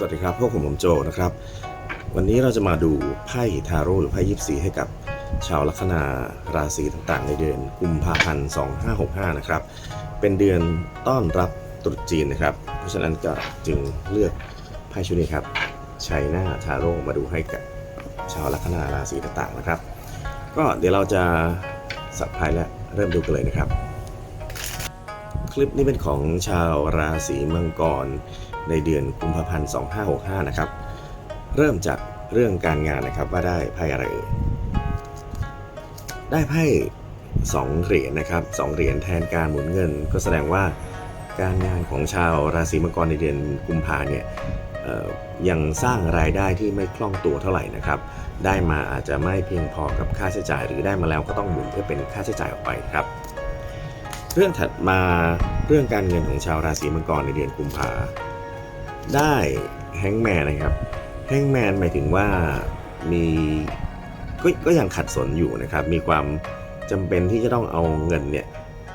สวัสดีครับ พวกผมผมโจนะครับ วันนี้เราจะมาดูไพ่ทาโร่หรือไพ่ยิปซีให้กับชาวลัคนาราศีต่างๆ ในเดือนกุมภาพันธ์ 2565 นะครับ เป็นเดือนต้อนรับตรุษจีนนะครับ เพราะฉะนั้นก็จึงเลือกไพ่ชุดนี้ครับชัยหน้าทาโร่มาดูให้กับชาวลัคนาราศีต่างๆนะครับ ก็เดี๋ยวเราจะสับไพ่และเริ่มดูกันเลยนะครับ ลิปนี้เป็นของชาวราศีมังกร ในเดือนกุมภาพันธ์ 2565 นะครับ เริ่มจากเรื่องการงานนะครับว่าได้ไพ่อะไร ได้ไพ่สองเหรียญนะครับสองเหรียญแทนการหมุนเงิน ก็แสดงว่าการงานของชาวราศีมังกรในเดือนกุมภาเนี่ยยังสร้างรายได้ที่ไม่คล่องตัวเท่าไหร่นะครับ ได้มาอาจจะไม่เพียงพอกับค่าใช้จ่าย หรือได้มาแล้วก็ต้องหมุนเพื่อเป็นค่าใช้จ่ายออกไปครับ เรื่องถัดมาเรื่องการเงินของชาวราศีมังกรในเดือนกุมภาได้แฮงแมนนะครับแฮงแมนหมายถึงว่ามีกก็ยังขัดสนอยู่นะครับ มีความจำเป็นที่จะต้องเอาเงินเนี่ย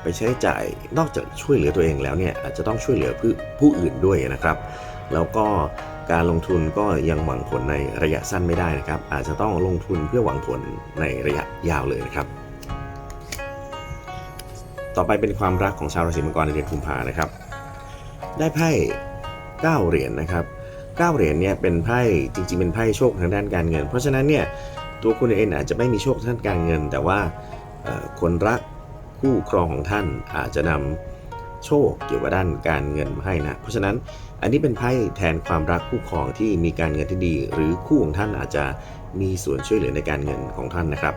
ไปใช้จ่ายนอกจากช่วยเหลือตัวเองแล้วเนี่ยอาจจะต้องช่วยเหลือผู้ผู้อื่นด้วยนะครับ แล้วก็การลงทุนก็ยังหวังผลในระยะสั้นไม่ได้นะครับ อาจจะต้องลงทุนเพื่อหวังผลในระยะยาวเลยนะครับ ต่อไปเป็นความรักของชาวราศีมังกรในเดือนกุมภานะครับ ได้ไพ่9เหรียญนะครับ9เหรียญเนี่ยเป็นไพ่จริงๆเป็นไพ่โชคทางด้านการเงิน เพราะฉะนั้นเนี่ยตัวคุณเองอาจจะไม่มีโชคทางด้านการเงิน แต่ว่าคนรักคู่ครองของท่านอาจจะนำโชคเกี่ยวกับด้านการเงินมาให้นะเพราะฉะนั้นอันนี้เป็นไพ่แทนความรักคู่ครองที่มีการเงินที่ดี หรือคู่ของท่านอาจจะมีส่วนช่วยเหลือในการเงินของท่านนะครับ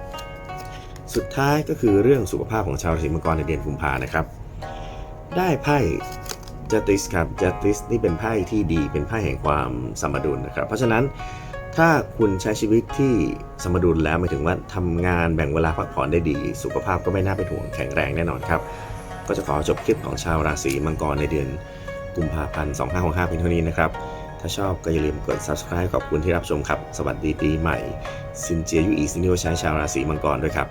สุดท้ายก็คือเรื่องสุขภาพของชาวราศีมังกรในเดือนกุมภานะครับ ได้ไพ่จัติสครับจัติสนี่เป็นไพ่ที่ดีเป็นไพ่แห่งความสมดุลนะครับ เพราะฉะนั้นถ้าคุณใช้ชีวิตที่สมดุลแล้วหมายถึงว่าทำงานแบ่งเวลาพักผ่อนได้ดี สุขภาพก็ไม่น่าเป็นห่วงแข็งแรงแน่นอนครับ ก็จะขอจบคลิปของชาวราศีมังกรในเดือนกุมภาพันธ์2565เพียงเท่านี้นะครับ ถ้าชอบก็อย่าลืมกด subscribe ขอบคุณที่รับชมครับ สวัสดีปีใหม่ซินเจียยูอีซินิโอใช้ชาวราศีมังกรด้วยครับ